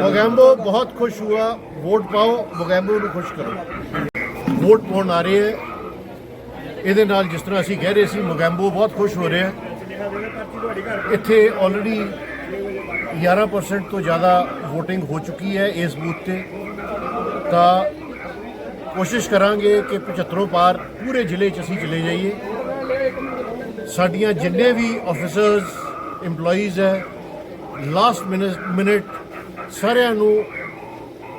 मोगैम्बो ਬਹੁਤ ਖੁਸ਼ ਹੋਇਆ ਵੋਟ ਪਾਓ मोगैम्बो ਨੂੰ ਖੁਸ਼ ਕਰੋ। ਵੋਟ ਪਾਉਣ ਆ ਰਹੇ ਹੈ। ਇਹਦੇ ਨਾਲ ਜਿਸ ਤਰ੍ਹਾਂ ਅਸੀਂ ਕਹਿ ਰਹੇ ਸੀ ਮੋਗੈਂਬੋ ਬਹੁਤ ਖੁਸ਼ ਹੋ ਰਿਹਾ ਇੱਥੇ ਆਲਰੇਡੀ 11% ਤੋਂ ਜ਼ਿਆਦਾ VOTING ਹੋ ਚੁੱਕੀ ਹੈ ਇਸ ਬੂਥ ਤੇ। ਤਾਂ ਕੋਸ਼ਿਸ਼ ਕਰਾਂਗੇ ਕਿ 75 ਪਾਰ ਪੂਰੇ ਜ਼ਿਲ੍ਹੇ 'ਚ ਅਸੀਂ ਚਲੇ ਜਾਈਏ। ਸਾਡੀਆਂ ਜਿੰਨੇ ਵੀ ਆਫੀਸਰਸ EMPLOYEES ਹੈ ਲਾਸਟ ਮਿੰਟ ਸਾਰਿਆਂ ਨੂੰ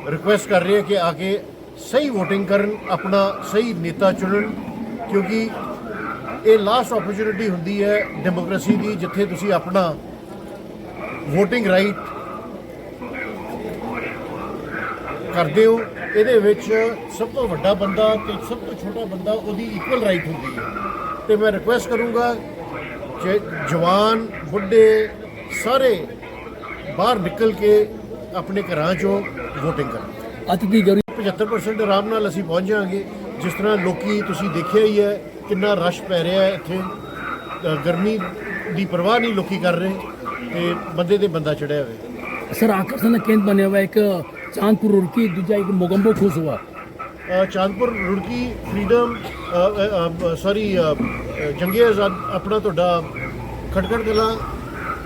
ਰਿਕੁਐਸਟ ਕਰ ਰਹੇ ਕਿ ਆ ਕੇ ਸਹੀ VOTING ਕਰਨ, ਆਪਣਾ ਸਹੀ ਨੇਤਾ ਚੁਣਨ, ਕਿਉਂਕਿ ਇਹ ਲਾਸਟ ਓਪਰਚ्युनिटी ਹੁੰਦੀ ਹੈ ਡੈਮੋਕ੍ਰੇਸੀ ਦੀ, ਜਿੱਥੇ ਤੁਸੀਂ ਆਪਣਾ VOTING ਰਾਈਟ ਕਰਦੇ ਹੋ। ਇਹਦੇ ਵਿੱਚ ਸਭ ਤੋਂ ਵੱਡਾ ਬੰਦਾ ਤੇ ਸਭ ਤੋਂ ਛੋਟਾ ਬੰਦਾ ਉਹਦੀ ਇਕੁਅਲ ਰਾਈਟ ਹੁੰਦੀ ਹੈ। ਤੇ ਮੈਂ ਰਿਕੁਐਸਟ ਕਰੂੰਗਾ ਕਿ ਜਵਾਨ, ਬੁੱਢੇ ਸਾਰੇ ਬਾਹਰ ਨਿਕਲ ਕੇ ਆਪਣੇ ਘਰਾਂ 'ਚੋਂ VOTING ਕਰਨ। ਅੱਜ ਦੀ ਗਰੀ 75% ਆਰਾਮ ਨਾਲ ਅਸੀਂ ਪਹੁੰਚ ਜਾਾਂਗੇ ਜਿਸ ਤਰ੍ਹਾਂ ਲੋਕੀ ਤੁਸੀਂ ਦੇਖਿਆ ਹੀ ਹੈ ਕਿੰਨਾ ਰਸ਼ ਪੈ ਰਿਹਾ ਹੈ ਇੱਥੇ। ਗਰਮੀ ਦੀ ਪਰਵਾਹ ਨਹੀਂ ਲੋਕੀ ਕਰ ਰਹੇ ਤੇ ਬੰਦੇ ਤੇ ਬੰਦਾ ਚੜਿਆ ਹੋਵੇ ਸਰ ਆਕਰਸ਼ਣ ਦਾ ਕੇਂਦਰ ਬਣਿਆ ਹੋਇਆ ਇੱਕ ਚਾਂਦਪੁਰ ਰੁੜਕੀ ਦੂਜਾ ਇੱਕ ਮੋਗੰਬੋ ਖੁਸ਼ ਹੋਆ। ਚਾਂਦਪੁਰ ਰੁੜਕੀ ਫਰੀडम ਸੌਰੀ ਜੰਗੇ ਆਜ਼ਾਦ ਆਪਣਾ ਤੁਹਾਡਾ ਖਟਖੜ ਕਲਾ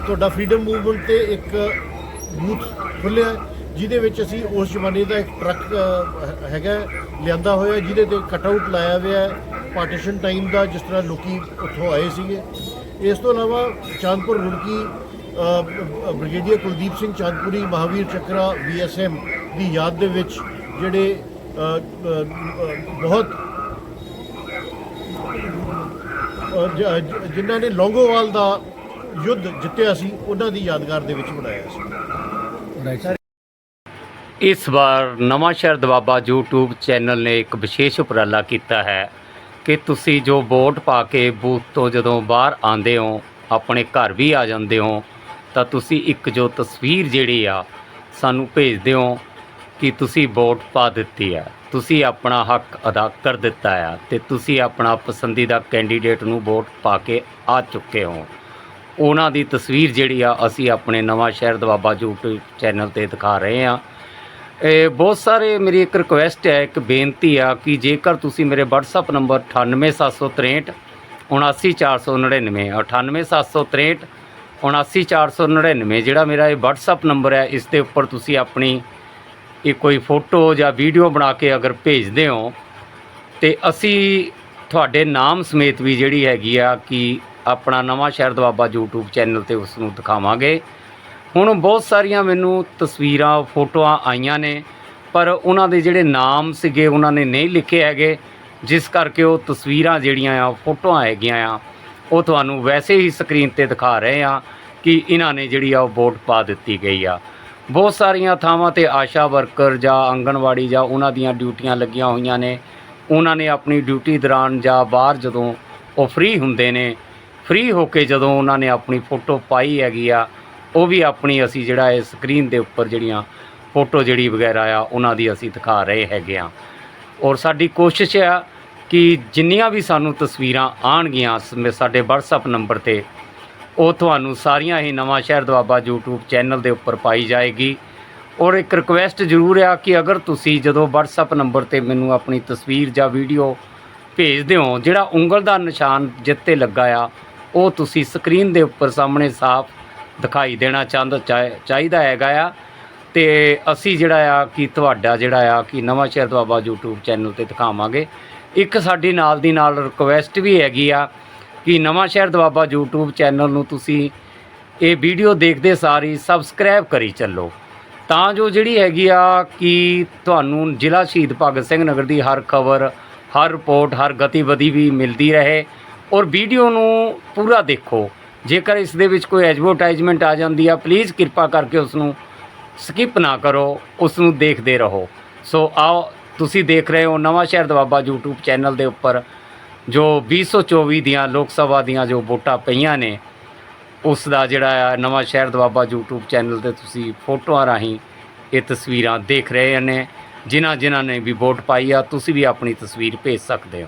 ਤੁਹਾਡਾ ਫਰੀडम ਮੂਵਮੈਂਟ ਤੇ ਇੱਕ ਬੂਥ ਖੁੱਲਿਆ ਜਿਹਦੇ ਵਿੱਚ ਅਸੀਂ ਉਸ ਜ਼ਮਾਨੇ ਦਾ ਇੱਕ ਟਰੱਕ ਹੈਗਾ ਲਿਆਂਦਾ ਹੋਇਆ ਜਿਹਦੇ ਤੇ ਕਟਆਊਟ ਲਾਇਆ ਹੋਇਆ ਪਾਰਟੀਸ਼ਨ ਟਾਈਮ ਦਾ ਜਿਸ ਤਰ੍ਹਾਂ ਲੋਕੀ ਉੱਥੋਂ ਆਏ ਸੀਗੇ। ਇਸ ਤੋਂ ਇਲਾਵਾ ਚਾਂਦਪੁਰ ਰੁੜਕੀ ਬ੍ਰਿਗੇਡੀਅਰ ਕੁਲਦੀਪ ਸਿੰਘ ਚਾਂਦਪੁਰੀ, ਮਹਾਵੀਰ ਚੱਕਰਾ ਬੀਐਸਐਮ ਦੀ ਯਾਦ ਦੇ ਵਿੱਚ ਜਿਹੜੇ ਬਹੁਤ ਜਿਨ੍ਹਾਂ ਨੇ ਲੌਂਗੋਵਾਲ ਦਾ ਯੁੱਧ ਜਿੱਤਿਆ ਸੀ, ਉਹਨਾਂ ਦੀ ਯਾਦਗਾਰ ਦੇ ਵਿੱਚ ਬਣਾਇਆ ਸੀ। ਰਾਈਟ ਇਸ ਵਾਰ ਨਵਾਂ ਸ਼ਹਿਰ ਦਵਾਬਾ YouTube ਚੈਨਲ ਨੇ ਇੱਕ ਵਿਸ਼ੇਸ਼ ਉਪਰਾਲਾ ਕੀਤਾ ਹੈ ਕਿ ਤੁਸੀਂ ਜੋ ਵੋਟ ਪਾ ਕੇ ਬੂਥ ਤੋਂ ਜਦੋਂ ਬਾਹਰ ਆਉਂਦੇ ਹੋ, ਆਪਣੇ ਘਰ ਵੀ ਆ ਜਾਂਦੇ ਹੋ, ਤਾਂ ਤੁਸੀਂ ਇੱਕ ਜੋ ਤਸਵੀਰ ਜਿਹੜੀ ਆ, ਸਾਨੂੰ ਭੇਜਦੇ ਹੋ ਕਿ ਤੁਸੀਂ ਵੋਟ ਪਾ ਦਿੱਤੀ ਆ ਤੁਸੀਂ ਆਪਣਾ ਹੱਕ ਅਦਾ ਕਰ ਦਿੱਤਾ ਆ ਤੇ ਤੁਸੀਂ ਆਪਣਾ ਪਸੰਦੀਦਾ ਕੈਂਡੀਡੇਟ ਨੂੰ ਵੋਟ ਪਾ ਕੇ ਆ ਚੁੱਕੇ ਹੋ। ਉਹਨਾਂ ਦੀ ਤਸਵੀਰ ਜਿਹੜੀ ਆ, ਅਸੀਂ ਆਪਣੇ ਨਵਾਂ ਸ਼ਹਿਰ ਦਵਾਬਾ YouTube ਚੈਨਲ ਤੇ ਦਿਖਾ ਰਹੇ ਹਾਂ। ਇਹ ਬਹੁਤ ਸਾਰੇ ਮੇਰੀ ਇੱਕ ਰਿਕੁਐਸਟ ਹੈ, ਇੱਕ ਬੇਨਤੀ ਆ ਕਿ ਜੇਕਰ ਤੁਸੀਂ ਮੇਰੇ WhatsApp ਨੰਬਰ 98763 79499 98763 79499 ਜਿਹੜਾ ਮੇਰਾ ਇਹ WhatsApp ਨੰਬਰ ਹੈ, ਇਸ ਦੇ ਉੱਪਰ ਤੁਸੀਂ ਆਪਣੀ ਇਹ ਕੋਈ ਫੋਟੋ ਜਾਂ ਵੀਡੀਓ ਬਣਾ ਕੇ ਅਗਰ ਭੇਜਦੇ ਹੋ, ਤੇ ਅਸੀਂ ਤੁਹਾਡੇ ਨਾਮ ਸਮੇਤ ਵੀ ਜਿਹੜੀ ਹੈਗੀ ਆ ਕਿ ਆਪਣਾ ਨਵਾਂ ਸ਼ਹਿਰ ਦਵਾਬਾ YouTube ਚੈਨਲ ਤੇ ਉਸ ਨੂੰ ਦਿਖਾਵਾਂਗੇ। ਹੁਣ ਬਹੁਤ ਸਾਰੀਆਂ ਮੈਨੂੰ ਤਸਵੀਰਾਂ, ਫੋਟੋਆਂ ਆਈਆਂ ਨੇ, ਪਰ ਉਹਨਾਂ ਦੇ ਜਿਹੜੇ ਨਾਮ ਸੀਗੇ ਉਹਨਾਂ ਨੇ ਨਹੀਂ ਲਿਖੇ ਹੈਗੇ। ਜਿਸ ਕਰਕੇ ਉਹ ਤਸਵੀਰਾਂ ਜਿਹੜੀਆਂ ਆ, ਫੋਟੋਆਂ ਹੈਗੀਆਂ ਆ, ਉਹ ਤੁਹਾਨੂੰ ਵੈਸੇ ਹੀ ਸਕਰੀਨ ਤੇ ਦਿਖਾ ਰਹੇ ਆ ਕਿ ਇਹਨਾਂ ਨੇ ਜਿਹੜੀ ਆ ਉਹ ਵੋਟ ਪਾ ਦਿੱਤੀ ਗਈ ਆ। ਬਹੁਤ ਸਾਰੀਆਂ ਥਾਵਾਂ ਤੇ ਆਸ਼ਾ ਵਰਕਰ ਜਾਂ ਆਂਗਣਵਾੜੀ ਜਾਂ ਉਹਨਾਂ ਦੀਆਂ ਡਿਊਟੀਆਂ ਲੱਗੀਆਂ ਹੋਈਆਂ ਨੇ। ਉਹਨਾਂ ਨੇ ਆਪਣੀ ਡਿਊਟੀ ਦੌਰਾਨ ਜਾਂ ਬਾਹਰ ਜਦੋਂ ਉਹ ਫ੍ਰੀ ਹੁੰਦੇ ਨੇ ਫ੍ਰੀ ਹੋ ਕੇ ਜਦੋਂ ਉਹਨਾਂ ਨੇ ਆਪਣੀ ਫੋਟੋ ਪਾਈ ਹੈਗੀ ਆ, ਉਹ ਵੀ ਆਪਣੀ ਅਸੀਂ ਜਿਹੜਾ ਇਹ ਸਕਰੀਨ ਦੇ ਉੱਪਰ ਜਿਹੜੀਆਂ ਫੋਟੋ ਜਿਹੜੀ ਵਗੈਰਾ ਆ, ਉਹਨਾਂ ਦੀ ਅਸੀਂ ਦਿਖਾ ਰਹੇ ਹੈਗੇ ਆ। ਔਰ ਸਾਡੀ ਕੋਸ਼ਿਸ਼ ਆ ਕਿ ਜਿੰਨੀਆਂ ਵੀ ਸਾਨੂੰ ਤਸਵੀਰਾਂ ਆਣਗੀਆਂ ਸ- ਸਾਡੇ WhatsApp ਨੰਬਰ ਤੇ, ਉਹ ਤੁਹਾਨੂੰ ਸਾਰੀਆਂ ਹੀ ਨਵਾਂ ਸ਼ਹਿਰ ਦਵਾਬਾ YouTube ਚੈਨਲ ਦੇ ਉੱਪਰ ਪਾਈ ਜਾਏਗੀ। ਔਰ ਇੱਕ ਰਿਕੁਐਸਟ ਜ਼ਰੂਰ ਆ ਕਿ ਅਗਰ ਤੁਸੀਂ ਜਦੋਂ WhatsApp ਨੰਬਰ ਤੇ ਮੈਨੂੰ ਆਪਣੀ ਤਸਵੀਰ ਜਾਂ ਵੀਡੀਓ ਭੇਜਦੇ ਹੋ, ਜਿਹੜਾ ਉਂਗਲ ਦਾ ਨਿਸ਼ਾਨ ਜਿੱਤੇ ਲੱਗਾ ਆ ਉਹ ਤੁਸੀਂ ਸਕਰੀਨ ਦੇ ਉੱਪਰ ਸਾਹਮਣੇ ਸਾਫ਼ ਦਿਖਾਈ ਦੇਣਾ ਚਾਹੁੰਦਾ ਚਾਹੀ- ਚਾਹੀਦਾ ਹੈਗਾ ਆ। ਤੇ ਅਸੀਂ ਜਿਹੜਾ ਆ ਕਿ ਤੁਹਾਡਾ ਜਿਹੜਾ ਆ ਕਿ ਨਵਾਂ ਸ਼ਹਿਰ ਦਵਾਬਾ YouTube ਚੈਨਲ ਤੇ ਦਿਖਾਵਾਂਗੇ। ਇੱਕ ਸਾਡੀ ਨਾਲ ਦੀ ਨਾਲ ਰਿਕੁਐਸਟ ਵੀ ਹੈਗੀ ਆ ਕਿ ਨਵਾਂ ਸ਼ਹਿਰ ਦਵਾਬਾ YouTube ਚੈਨਲ ਨੂੰ ਤੁਸੀਂ ਇਹ ਵੀਡੀਓ ਦੇਖਦੇ ਸਾਰੀ ਸਬਸਕ੍ਰਾਈਬ ਕਰੀ ਚੱਲੋ। ਤਾਂ ਜੋ ਜਿਹੜੀ ਹੈਗੀ ਆ ਕਿ ਤੁਹਾਨੂੰ ਜ਼ਿਲ੍ਹਾ ਸ਼ਹੀਦ ਭਗਤ ਸਿੰਘ ਨਗਰ ਦੀ ਹਰ ਖਬਰ, ਹਰ ਰਿਪੋਰਟ, ਹਰ ਗਤੀਵਿਧੀ ਵੀ ਮਿਲਦੀ ਰਹੇ। ਔਰ ਵੀਡੀਓ ਨੂੰ ਪੂਰਾ ਦੇਖੋ। ਜੇਕਰ ਇਸ ਦੇ ਵਿੱਚ ਕੋਈ ਐਡਵਰਟਾਈਜ਼ਮੈਂਟ ਆ ਜਾਂਦੀ ਆ ਪਲੀਜ਼ ਕਿਰਪਾ ਕਰਕੇ ਉਸ ਨੂੰ ਸਕਿਪ ਨਾ ਕਰੋ ਉਸ ਨੂੰ ਦੇਖਦੇ ਰਹੋ। ਸੋ ਆਓ, ਤੁਸੀਂ ਦੇਖ ਰਹੇ ਹੋ ਨਵਾਂ ਸ਼ਹਿਰ ਦਵਾਬਾ YouTube ਚੈਨਲ ਦੇ ਉੱਪਰ, ਜੋ 2024 ਦੀਆਂ ਲੋਕ ਸਭਾ ਦੀਆਂ ਜੋ ਵੋਟਾਂ ਪਈਆਂ ਨੇ, ਉਸ ਦਾ ਜਿਹੜਾ ਆ ਨਵਾਂ ਸ਼ਹਿਰ ਦਵਾਬਾ YouTube ਚੈਨਲ ਤੇ ਤੁਸੀਂ ਫੋਟੋਆਂ ਰਾਹੀਂ ਇਹ ਤਸਵੀਰਾਂ ਦੇਖ ਰਹੇ ਨੇ ਜਿਨ੍ਹਾਂ ਜਿਨ੍ਹਾਂ ਨੇ ਵੀ ਵੋਟ ਪਾਈ ਆ, ਤੁਸੀਂ ਵੀ ਆਪਣੀ ਤਸਵੀਰ ਭੇਜ ਸਕਦੇ ਹੋ।